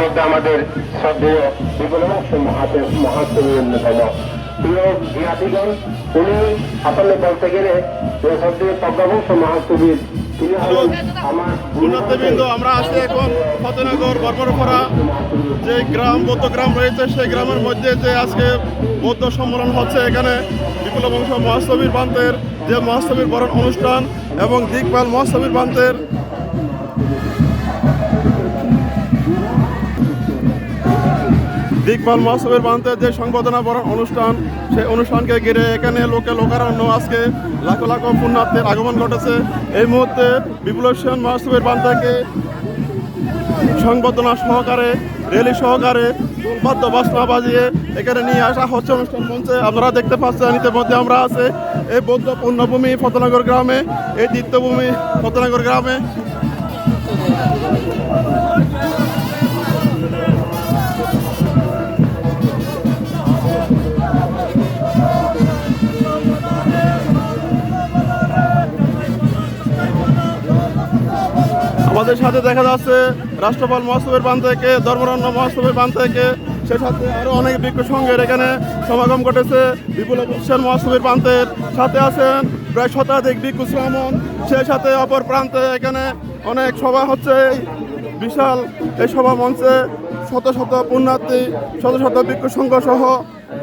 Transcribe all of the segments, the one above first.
মধ্যে আমাদের শ্রদ্ধেয় মহাত্মী অন্যতম। প্রিয় জ্ঞাতিগণ উনি আসলে বলতে গেলে যে শ্রদ্ধেয় প্রজ্ঞাবংশ মহাত্মীর তিনি হলেন আমার পুণ্যার্থীবৃন্দ আমরা আছি এখন ফতেনগর বর্বরপাড়া যে গ্রাম বৌদ্ধ গ্রাম রয়েছে সেই গ্রামের মধ্যে যে আজকে বৌদ্ধ সম্মেলন হচ্ছে এখানে বিপুল বংশ মহাস্তবীর বান্তের যে মহাস্তবীর বরণ অনুষ্ঠান এবং দিকপাল মহাস্তবীর বান্তের দিকপাল মহাসবের বান্তের যে সংবর্ধনা বরণ অনুষ্ঠান, সেই অনুষ্ঠানকে ঘিরে এখানে লোকে লোকারণ্য। আজকে লাখো লাখো পুণ্যার্থীর আগমন ঘটেছে। এই মুহূর্তে বিপ্লব সেন মহাসবের বান্তাকে সংবর্ধনা সহকারে, রেলি সহকারে বাদ্য বাসনা বাজিয়ে এখানে নিয়ে আসা হচ্ছে অনুষ্ঠান মঞ্চে। আপনারা দেখতে পাচ্ছেন, ইতিমধ্যে আমরা আছে এই বৌদ্ধ পূর্ণভূমি ফতনগর গ্রামে, এই তীর্থভূমি ফতনগর গ্রামে। আমাদের সাথে দেখা যাচ্ছে রাষ্ট্রপাল মহোৎসবের বান থেকে ধর্মরণ্য মহোৎসবের বান থেকে। সে সাথে আরও অনেক বিজ্ঞ সঙ্গের এখানে সমাগম ঘটেছে। বিপুল হোসেন মহোৎসবের প্রান্তের সাথে আছেন প্রায় শতাধিক বিজ্ঞ শ্রামণ সেই সাথে অপর প্রান্তে এখানে অনেক সভা হচ্ছে। বিশাল এই সভা মঞ্চে শত শত পুণ্যার্থী, শত শত বিজ্ঞ সংঘ সহ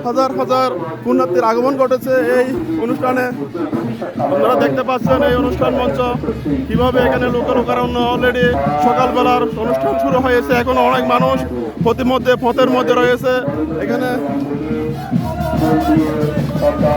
হাজার হাজার পুণ্যার্থীর আগমন ঘটেছে এই অনুষ্ঠানে। আপনারা দেখতে পাচ্ছেন এই অনুষ্ঠান মঞ্চ কীভাবে এখানে লোক লোকারণ্য অলরেডি সকালবেলার অনুষ্ঠান শুরু হয়েছে। এখনও অনেক মানুষ প্রতিমধ্যে পথের মধ্যে রয়েছে। এখানে আমরা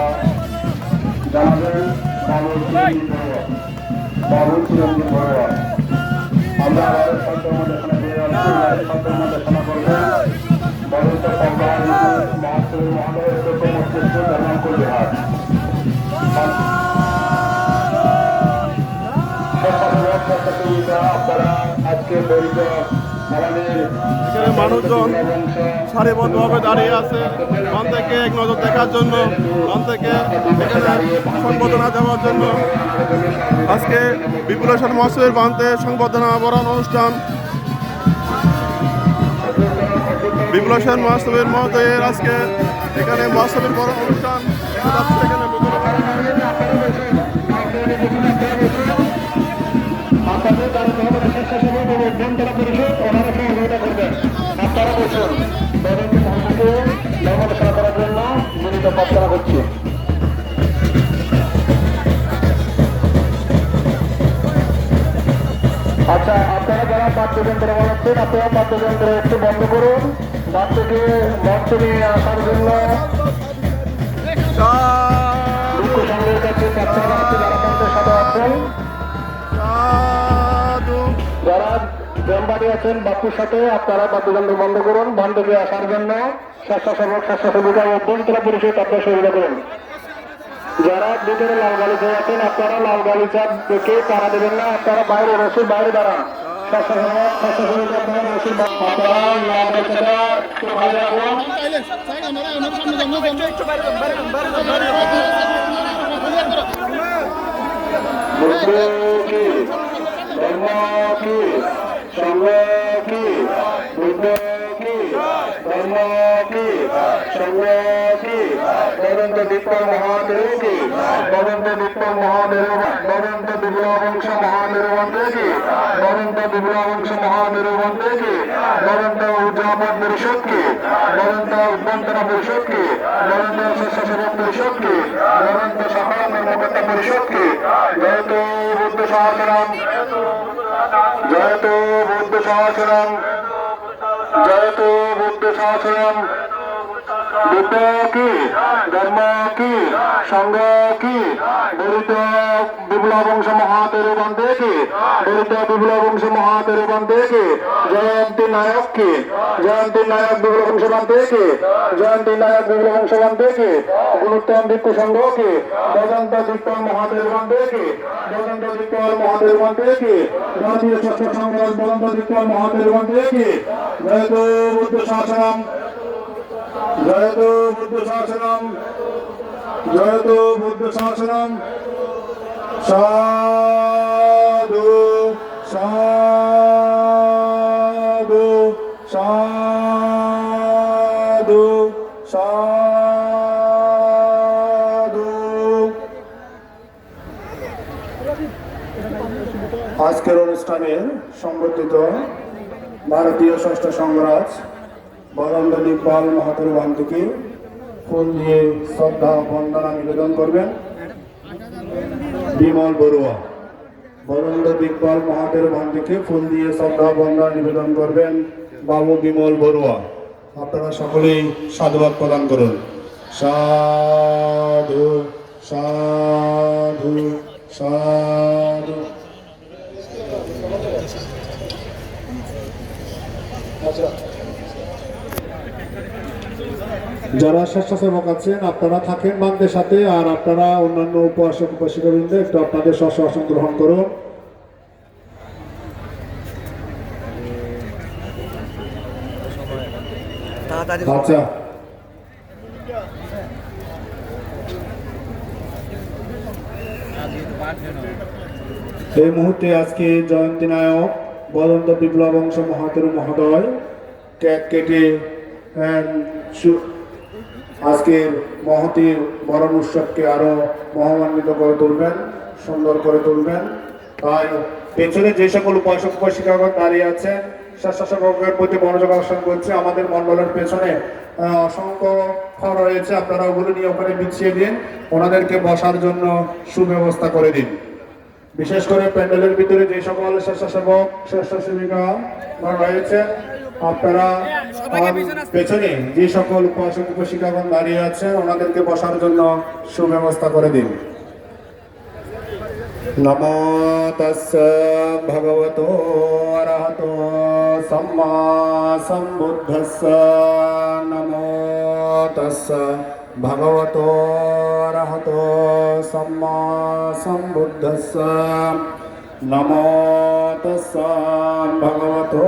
এখানে মানুষজন সারিবদ্ধভাবে দাঁড়িয়ে আছে। মন থেকে এক নজর দেখার জন্য, মন থেকে এখানে সংবর্ধনা দেওয়ার জন্য। আজকে বিপুলেশন মহোৎসবের বান্তে সংবর্ধনা বরণ অনুষ্ঠান। বিপুলেশন মহোৎসবের মহোদয়ের আজকে এখানে মহোৎসবের বরণ অনুষ্ঠান। এখানে আপনাদের দ্বারা জনগণের স্বেচ্ছাসেবক এবং বন্ধুরা পরিষদ ওনারা সহযোগিতা করবেন আপনারা বলছেন দৈনন্দিন মহাকে ধর্মদেশনা আচ্ছা আপনারা যারা বাদ্যযন্ত্র বানাচ্ছেন, আপনারা বাদ্যযন্ত্র একটু বন্ধ করুন। বাচ্চাকে মঞ্চ নিয়ে আসার জন্য কাছে যারা মঞ্চের সাথে আছেন। ব্যামবাড়ি আছেন বাপুর সাথে, আপনারা বাদ্যযন্ত্র বন্ধ করুন বন্ধকে আসার জন্য স্বেচ্ছাসেবক, স্বেচ্ছাসেবিকা ও বন্ধুরা পরিষদ আপনারা সুবিধা করুন। যারা ভিতরে লাল আছেন, আপনারা লাল গালিচা দেখে তারা দেবেন না, আপনারা বাইরে রসির বাইরে দাঁড়ান। ধর্ম কি? সংঘ কি বুদ্ধ কি ধর্ম কি সংঘ কি বদন্ত দীপক মহাদেব কি বদন্ত দীপক মহাদেব বদন্ত বিপ্লব বংশ মহাদেব বন্দে কি বদন্ত বিপ্লব বংশ মহাদেব বন্দে কি বদন্ত উজ্জাপন পরিষদ কি বদন্ত উদ্বন্তনা পরিষদ কি বদন্ত স্বেচ্ছাসেবক পরিষদ কি বদন্ত সকাল কর্মকর্তা পরিষদ কি জয়ত বুদ্ধ সহস্রাম জয়ত বুদ্ধ সহস্রাম। জয়ত বুদ্ধ সহস্রাম। বুদ্ধ কি ধর্ম কি সংঘ কি দলিত বিপ্লব বংশ মহাতের বন্ধে কি দলিত বিপ্লব বংশ মহাতের বন্ধে কি জয়ন্তী নায়ক কি জয়ন্তী নায়ক বিপ্লব বংশ বন্ধে কি জয়ন্তী নায়ক বিপ্লব বংশ বন্ধে কি গুণোত্তম ভিক্ষু সংঘ কি বসন্ত দীপল মহাদেব বন্ধে কি বসন্ত দীপল মহাদেব বন্ধে কি জাতীয় স্বচ্ছ সংগ্রাম বসন্ত দীপল মহাদেব বন্ধে কি জয়ত বুদ্ধ শাসনম জয়তো বুদ্ধশাসনম জয়তো বুদ্ধশাসনম সাধু সাধু সাধু সাধু আজকের অনুষ্ঠানে সম্বর্ধিত ভারতীয় ষষ্ঠ সংগ্রাজ বরেন্দ্র পাল মাহাতোর বান্ধবী ফুল দিয়ে শ্রদ্ধা বন্দনা নিবেদন করবেন। বিমল বড়ুয়া বরেন্দ্র দিকপাল মহাতের বান্ধবীকে ফুল দিয়ে শ্রদ্ধা বন্দনা নিবেদন করবেন বাবু বিমল বড়ুয়া। আপনারা সকলেই সাধুবাদ প্রদান করুন। সাধু সাধু সাধু। যারা স্বেচ্ছাসেবক আছেন আপনারা থাকেন বান্ধের সাথে আর আপনারা অন্যান্য উপাসক উপাসিকাবৃন্দ একটু আপনাদের স্ব আসন গ্রহণ করুন। আচ্ছা। এই মুহূর্তে আজকে জয়ন্তী নায়ক বদন্ত বিপ্লব বংশ মহাতেরু মহোদয় কেক কেটে সু- আজকের মহতির বরণ উৎসবকে আরও মহামান্বিত করে তুলবেন, সুন্দর করে তুলবেন। তাই পেছনে যে সকল উপাসক উপাসিকাগণ দাঁড়িয়ে আছেন স্বেচ্ছাসেবকের প্রতি মনোযোগ আকর্ষণ করছে। আমাদের মণ্ডলের পেছনে অসংখ্য ঘর রয়েছে। আপনারা ওগুলো নিয়ে ওখানে বিছিয়ে দিন। ওনাদেরকে বসার জন্য সুব্যবস্থা করে দিন। বিশেষ করে প্যান্ডেলের ভিতরে যে সকল স্বেচ্ছাসেবক, স্বেচ্ছাসেবিকা রয়েছে আপনারা পেছনে যে সকল উপাসক উপাসিকাগণ দাঁড়িয়ে আছে ওনাদেরকে বসার জন্য সুব্যবস্থা করে দিন। নমো তস্য ভগবতো অরহতো সম্মা সম্বুদ্ধস্য। নমো তস্য ভগবতো অরহতো সম্মা সম্বুদ্ধস্য। নমো তস্য ভগবতো